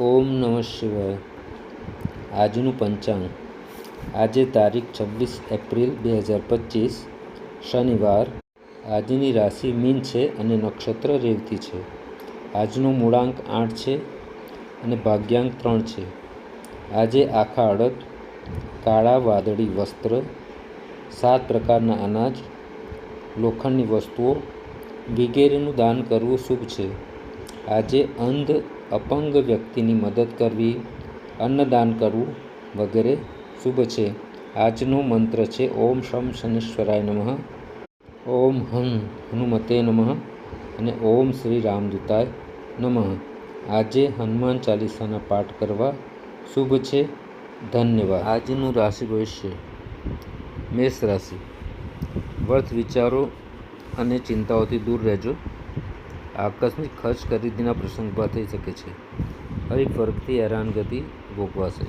ઓમ નમઃ શિવાય. આજનું પંચાંગ. આજે તારીખ છવ્વીસ એપ્રિલ બે હજાર પચીસ, શનિવાર. આજની રાશિ મીન છે અને નક્ષત્ર રેવતી છે. આજનો મૂળાંક આઠ છે અને ભાગ્યાંક ત્રણ છે. આજે આખા અડદ, કાળા વાદળી વસ્ત્ર, સાત પ્રકારના અનાજ, લોખંડની વસ્તુઓ, વગેરેનું દાન કરવું શુભ છે. આજે અંધ, અપંગ વ્યક્તિની મદદ કરવી, અન્નદાન કરવું વગેરે શુભ છે. આજનો મંત્ર છે, ઓમ શમ શનેશ્વરાય નમઃ. ઓમ હમ હનુમતે નમઃ અને ઓમ શ્રી રામદૂતાય નમઃ. આજે હનુમાન ચાલીસાના પાઠ કરવા શુભ છે. ધન્યવાદ. આજનું રાશિ ભવિષ્ય મેષ રાશિ વર્થ વિચારો અને ચિંતાઓથી દૂર રહેજો. આકસ્મિક ખર્ચ ખરીદીના પ્રસંગ ઊભા થઈ શકે છે. હરેક ફરકથી હેરાનગતિ ભોગવાશે.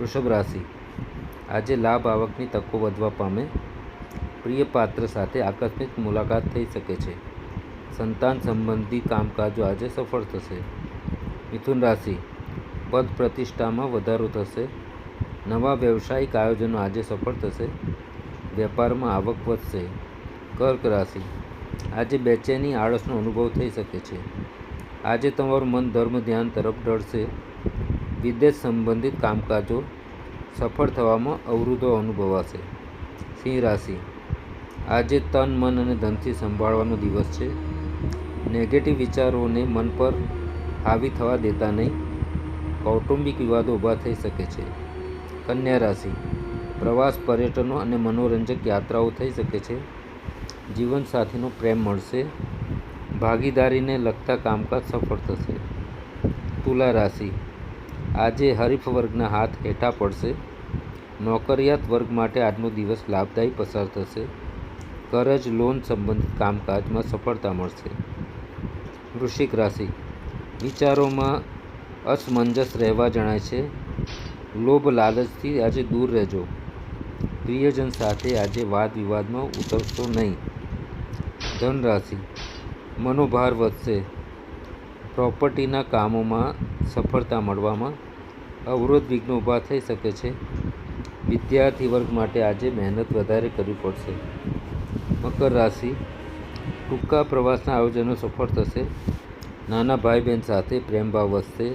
વૃષભ રાશિ. આજે લાભ આવકની તકો વધવા પામે. પ્રિય પાત્ર સાથે આકસ્મિક મુલાકાત થઈ શકે છે. સંતાન સંબંધી કામકાજો આજે સફળ થશે. મિથુન રાશિ. પદ પ્રતિષ્ઠામાં વધારો થશે. નવા વ્યવસાયિક આયોજનો આજે સફળ થશે. વેપારમાં આવક વધશે. કર્ક રાશિ. આજે બેચેની આળસનો અનુભવ થઈ શકે છે. આજે તમારું મન ધર્મ ધ્યાન તરફ ઢળશે વિદેશ સંબંધિત કામકાજો સફળ થવામાં અવરોધો અનુભવાશે. સિંહ રાશિ. આજે તન, મન અને ધનથી સંભાળવાનો દિવસ છે. નેગેટિવ વિચારોને મન પર હાવી થવા દેતા નહીં. કૌટુંબિક વિવાદો ઊભા થઈ શકે છે. કન્યા રાશિ. પ્રવાસ, પર્યટનો અને મનોરંજક યાત્રાઓ થઈ શકે છે. જીવનસાથીનો પ્રેમ મળશે, ભાગીદારીને લગતા કામકાજ સફળ થશે. તુલા રાશિ. આજે હરીફ વર્ગના હાથ હેઠા પડશે. નોકરિયાત વર્ગ માટે આજનો દિવસ લાભદાયી પસાર થશે. કરજ, લોન સંબંધિત કામકાજમાં સફળતા મળશે. વૃશ્ચિક રાશિ. વિચારોમાં અસમંજસ રહેવા જણાય છે. લોભ લાલચથી આજે દૂર રહેજો. પ્રિયજન સાથે આજે વાદ વિવાદમાં ઉતરશો નહીં. ધન રાશિ મનોભાર વધશે. પ્રોપર્ટીના કામોમાં સફળતા મળવામાં અવરોધ વિઘ્નો ઊભા થઈ શકે છે. વિદ્યાર્થી વર્ગ માટે આજે મહેનત વધારે કરવી પડશે. મકર રાશિ. ટૂંકા પ્રવાસના આયોજનો સફળ થશે. નાના ભાઈ બહેન સાથે પ્રેમભાવ વધશે.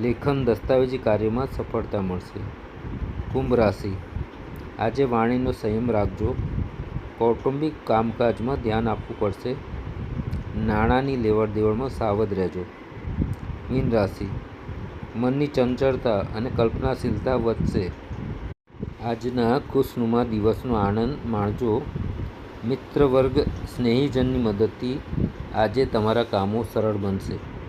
લેખન, દસ્તાવેજી કાર્યમાં સફળતા મળશે. કુંભ રાશિ. આજે વાણીનો સંયમ રાખજો. કૌટુંબિક કામકાજમાં ધ્યાન આપવું પડશે. નાણાંની લેવડ દેવડમાં સાવધ રહેજો. મીન રાશિ. મનની ચંચળતા અને કલ્પનાશીલતા વધશે. આજના ખુશનુમા દિવસનો આનંદ માણજો. મિત્ર વર્ગ સ્નેહીજનની મદદથી આજે તમારા કામો સરળ બનશે.